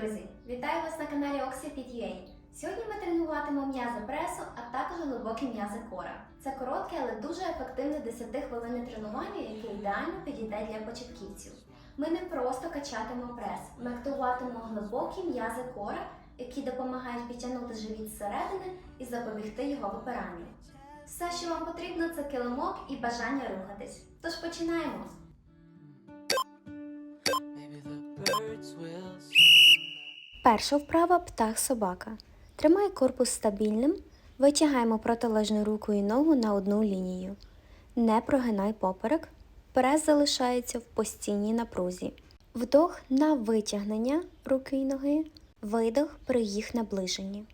друзі! Вітаю вас на каналі OxyFit.ua. Сьогодні ми тренуватимемо м'язи пресу, а також глибокі м'язи кора. Це коротке, але дуже ефективне 10-хвилинне тренування, яке ідеально підійде для початківців. Ми не просто качатимемо прес, ми активуватимемо глибокі м'язи кора, які допомагають підтягнути живіт зсередини і запобігти його випиранню. Все, що вам потрібно, це килимок і бажання рухатись. Тож починаємо! Перша вправа птах собака. Тримай корпус стабільним, витягаємо протилежну руку і ногу на одну лінію. Не прогинай поперек. Прес залишається в постійній напрузі. Вдох на витягнення руки і ноги, видох при їх наближенні.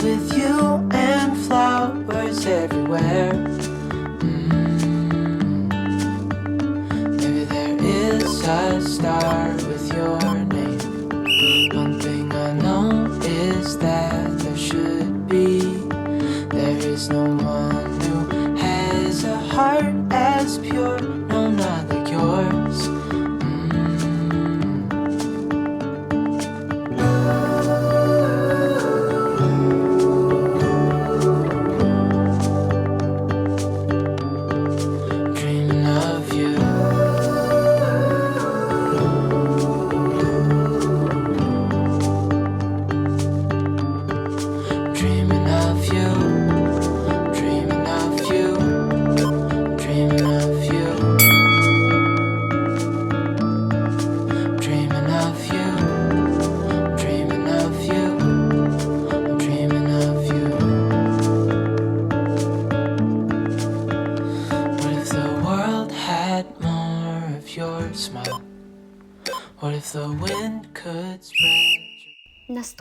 With you and flowers everywhere.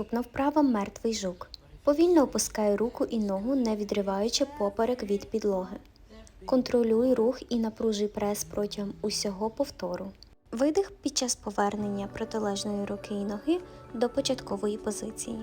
Наступна вправа мертвий жук. Повільно опускай руку і ногу, не відриваючи поперек від підлоги. Контролюй рух і напружуй прес протягом усього повтору. Видих під час повернення протилежної руки і ноги до початкової позиції.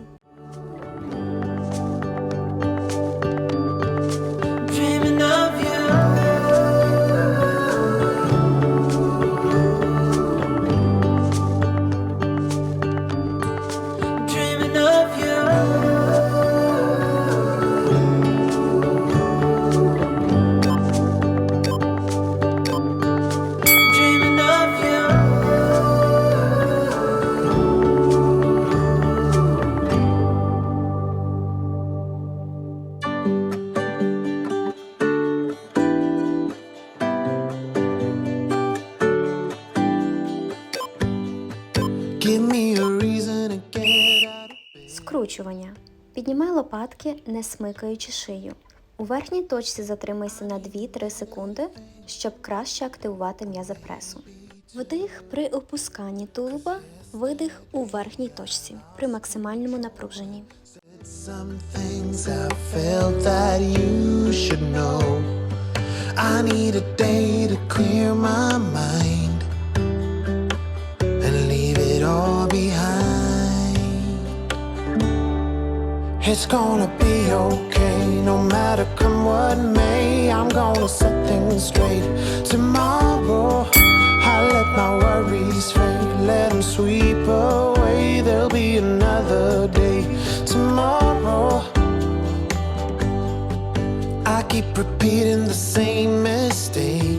Піднімай лопатки, не смикаючи шию. У верхній точці затримайся на 2-3 секунди, щоб краще активувати м'язи пресу. Вдих при опусканні тулуба, видих у верхній точці при максимальному напруженні. I need a day to clear my mind It's gonna be okay, no matter come what may. I'm gonna set things straight tomorrow. I let my worries fade, let them sweep away. There'll be another day tomorrow. I keep repeating the same mistakes.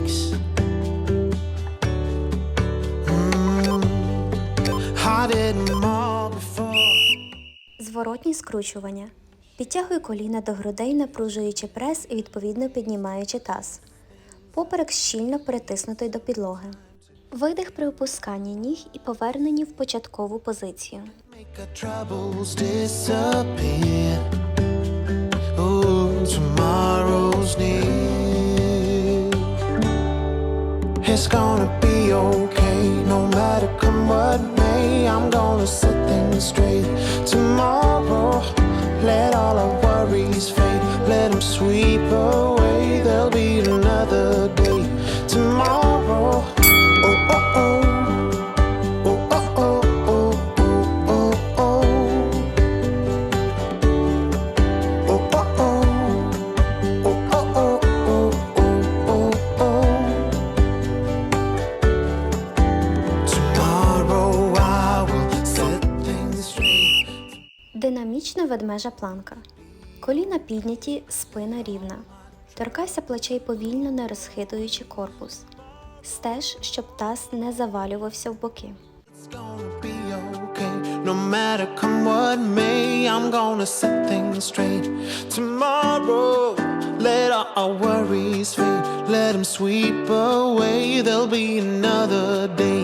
Зворотні скручування. Підтягуй коліна до грудей, напружуючи прес і відповідно піднімаючи таз. Поперек щільно притиснутий до підлоги. Видих при опусканні ніг і поверненні в початкову позицію. It's gonna be okay, no what may. I'm gonna set things straight tomorrow. Let all our worries fade, let them sweep away. Динамічна ведмежа планка. Коліна підняті, спина рівна. Торкайся плечей повільно, не розхитуючи корпус. Стеж, щоб таз не завалювався в боки. No matter come what may, I'm gonna set things straight. Tomorrow, let all our worries fade. Let them sweep away. There'll be another day.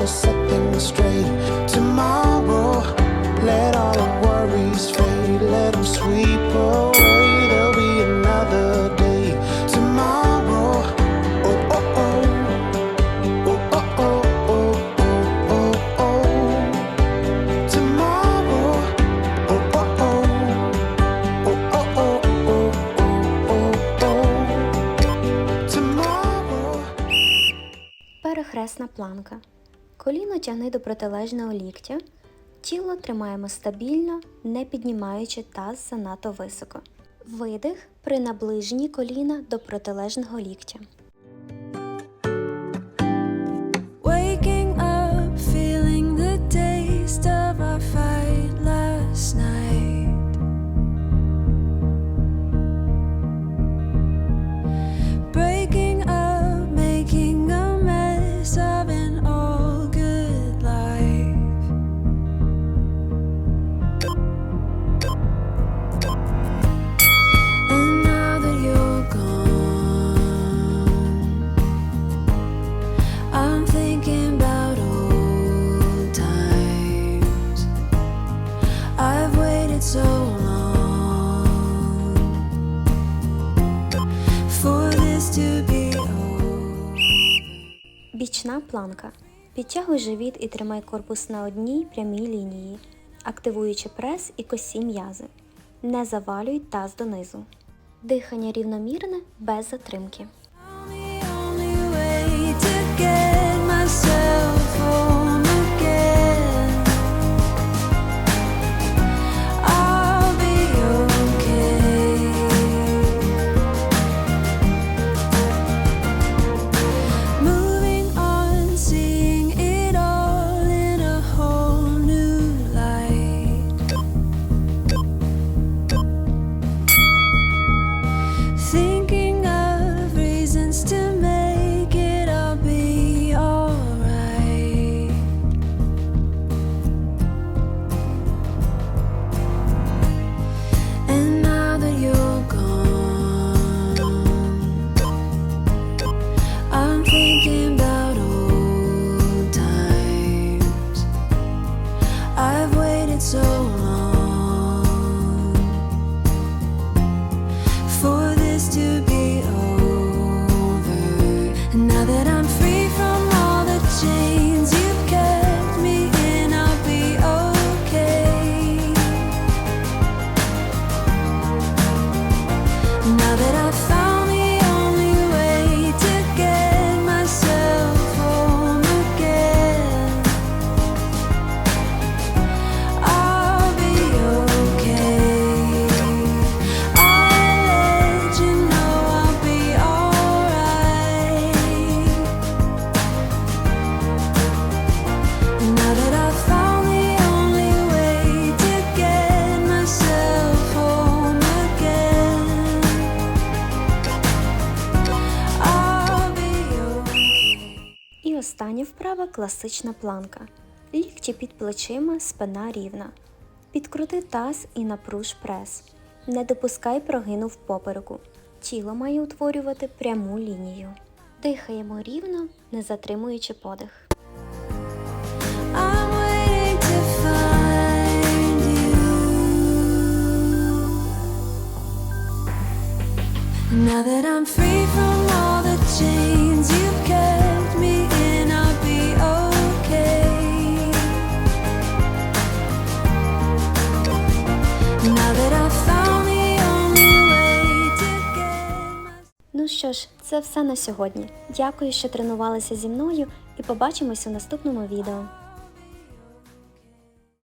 gonna set things straight. Tomorrow, let all our worries fade. Let them sweep away. There'll be another day. Tomorrow, oh oh oh, oh oh oh oh oh oh oh. Tomorrow, oh oh oh, oh oh oh oh oh oh oh. Tomorrow. Перехресна планка. Коліно тягни до протилежного ліктя. Тіло тримаємо стабільно, не піднімаючи таз занадто високо. Видих при наближенні коліна до протилежного ліктя. Бічна планка. Підтягуй живіт і тримай корпус на одній прямій лінії, активуючи прес і косі м'язи. Не завалюй таз донизу. Дихання рівномірне без затримки. І вправа класична планка. Лікті під плечима, спина рівна. Підкрути таз і напруж прес. Не допускай прогину в попереку. Тіло має утворювати пряму лінію. Дихаємо рівно, не затримуючи подих. Now that I'm free from all the chains you've kept що ж, це все на сьогодні. Дякую, що тренувалися зі мною і побачимось у наступному відео.